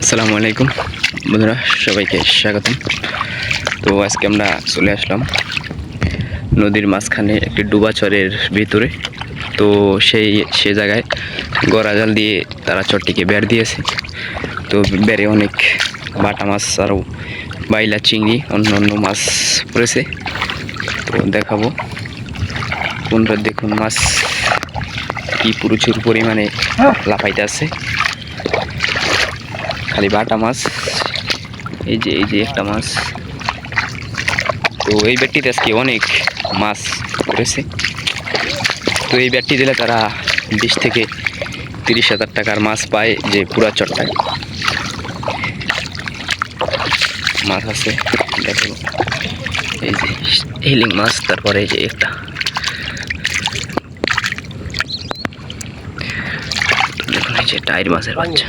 আসসালামু আলাইকুম। বন্ধুরা, সবাইকে স্বাগতম। তো আজকে আমরা চলে আসলাম নদীর মাঝখানে একটি ডুবাচরের ভিতরে। তো সেই, সে জায়গায় গড়া জাল দিয়ে তারা চরটিকে বের দিয়েছে। তো বেড়ে অনেক বাটা মাছ আরও বাইলা চিংড়ি, অন্য অন্য মাছ পড়েছে। তো দেখাবো। বন্ধুরা, দেখুন মাছ কি প্রচুর পরিমাণে লাফাইতে আছে। খালি বাটা মাছ, এই যে এই যে একটা মাছ। তো এই ব্যাটটিতে আজকে অনেক মাছ পড়েছে তো এই ব্যাটটি দিলে তারা বিশ থেকে তিরিশ হাজার টাকার মাছ পায় যে পুরা চট্টায়। মাছ আছে, দেখো। এই যে হিলিং মাছ, তারপরে এই যে একটা। এই যে টাইর মাছের বাচ্চা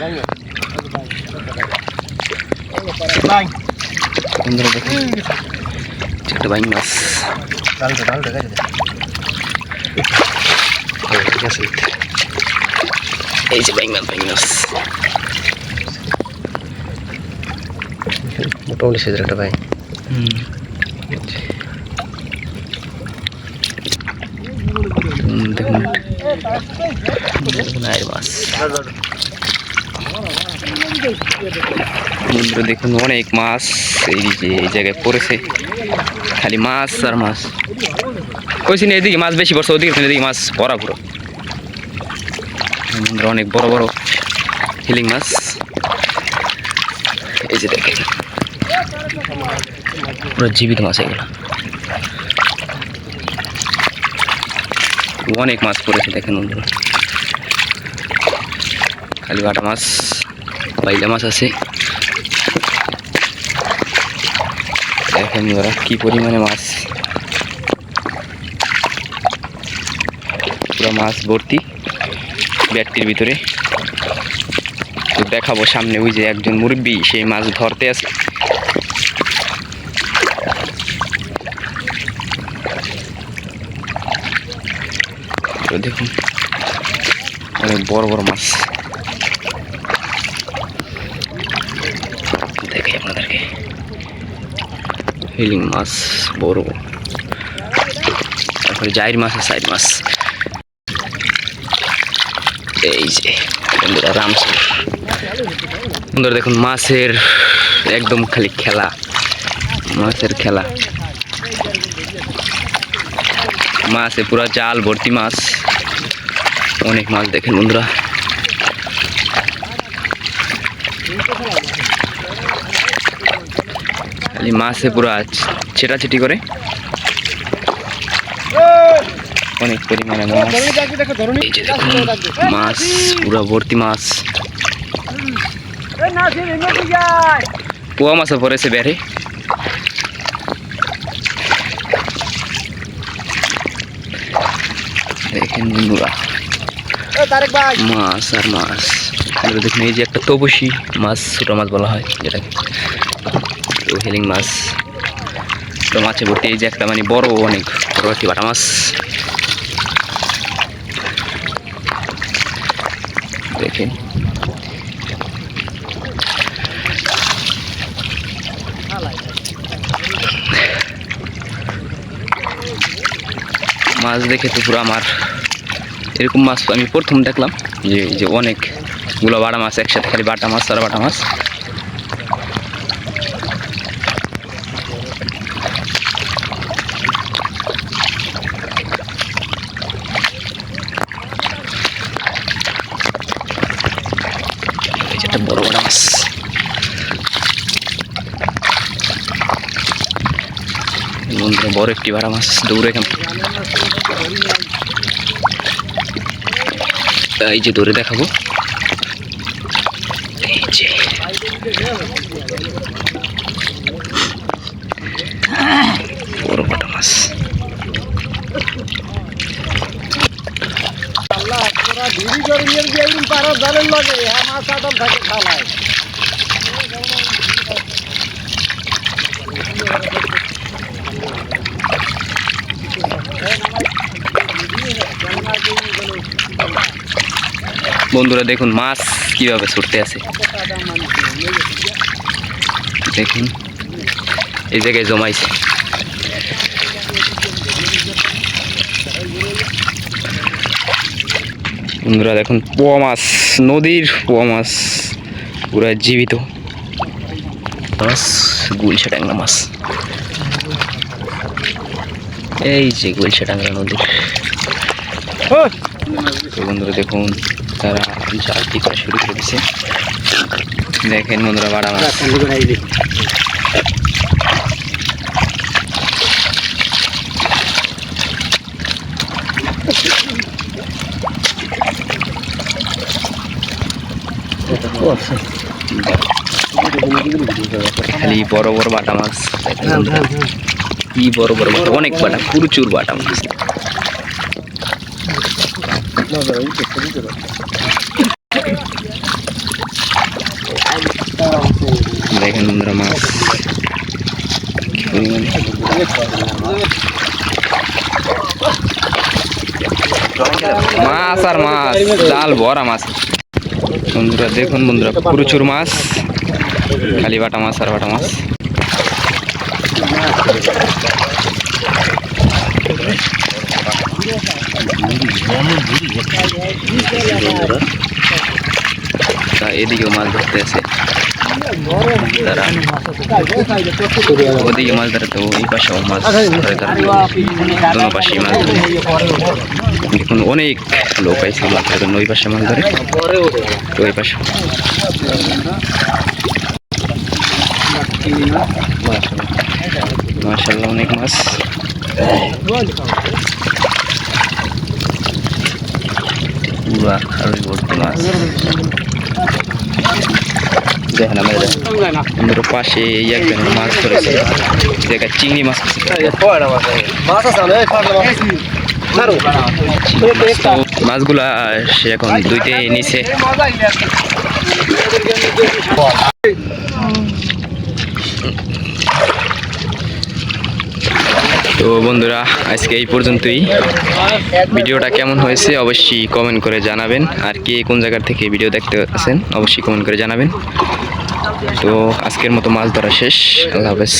বন্ধুরা দেখুন একটা বাইং মাছ এই যে বাইং মাছ বাইং মাছ মোটামুটি সেজের একটা ভাই হুম হুম, দেখুন দেখুন আয়ের মাছ দেখুন, অনেক মাছ এই যে এই জায়গায় পড়েছে। খালি মাছ আর মাছ। কইছি না, এদিকে মাছ বেশি পড়ছে, ওদিকে এদিকে মাছ ভরা পুরো। বন্ধুরা, অনেক বড় বড় হিলিং মাছ। এই যে দেখেন, পুরো জীবিত মাছ এগুলো অনেক মাছ পড়েছে, দেখেন বন্ধুরা। খালি বাটা মাছ, বাইলা মাছ আছে। দেখেন ওরা কি পরিমাণে মাছ। পুরো মাছ ভর্তি ব্যাটটির ভিতরে। তো দেখাবো সামনে, ওই যে একজন মুরব্বী সেই মাছ ধরতে আছে তো দেখুন। অনেক বড় বড় মাছ। দেখে আপনাদেরকে। হিলিং মাছ, বড়। তারপরে জাইর মাছ আছে সাইড মাছ। এই যে, বন্ধুরা রামসুর বন্ধুরা, দেখুন, মাছের একদম খালি খেলা। মাছের খেলা। মাছে পুরা জাল ভর্তি মাছ। অনেক মাছ দেখেন বন্ধুরা। খালি মাছে পুরা ছেটাছেটি করে। অনেক পরিমাণে মাছ। মাছ, পুরা ভর্তি মাছ। পোয়া মাছও পড়েছে বেড়ে। দেখেন বন্ধুরা। মাছ আর মাছ। এবার দেখুন এই যে একটা তপসি মাছ, ছোটো মাছ বলা হয় যেটাকে। হেলিং মাছ। তো মাছে ভর্তি এই যে একটা মানে বড় অনেক, বড় একটি বাটা মাছ। দেখেন। মাছ দেখে তো পুরো আমার এরকম মাছ আমি প্রথম দেখলাম, যে যে অনেকগুলো বাটা মাছ, একসাথে খালি বাটা মাছ আর বাটা মাছ বড় বড় মাছ বড় একটি ভাড়া মাছ, দৌড়ে থেকে। এই যে দৌড়ে দেখাবো। এই যে হ্যাঁ মাছ আদম থাকে খালায় বন্ধুরা দেখুন মাছ কীভাবে ছুটতে আছে দেখুন, এই জায়গায় জমাইছে। বন্ধুরা দেখুন, পোয়া মাছ, নদীর পোয়া মাছ, পুরা জীবিত। মাছ, গুলশা ট্যাংরা মাছ। এই যে গুলশা ট্যাংরা নদীর বন্ধুরা দেখুন তারা জাল টিপা শুরু করে দিছে দেখেন বন্ধুরা বাড়া মাছ খালি বড় বড় বাটা মাছ। দেখেন বন্ধুরা। কি বড় বড় বাটা? অনেক বাটা প্রচুর বাটা মাছ। দেখেন বন্ধুরা মাছ। মাছ আর মাছ জাল ভরা মাছ বন্ধুরা দেখুন বন্ধুরা প্রচুর মাছ খালি বাটা মাছ আর বাটা মাছ তা এদিকেও মাছ ধরতে আছে। ওদিকে মাছ ধরে তো ওই পাশেও মাছ ধরে তারা দোনো পাশেই মাছ ধরে দেখুন, অনেক লোক আইছে মাছ জন্য ওই পাশে মাছ ধরে ওই পাশে। মার্শাল্লাহ অনেক মাছ। পুরা খারুই ভর্তি মাছ দেখেন আমাদের পাশে এই একজন মাছ ধরেছে। দেখা চিংড়ি মাছ মাছগুলা সে এখন দুইতে নিচে তো বন্ধুরা, আজকে এই পর্যন্তই। ভিডিওটা কেমন হয়েছে অবশ্যই কমেন্ট করে জানাবেন। আর কে কোন জায়গার থেকে ভিডিও দেখতে আছেন অবশ্যই কমেন্ট করে জানাবেন। তো আজকের মতো মাছ ধরা শেষ। আল্লাহ হাফেজ।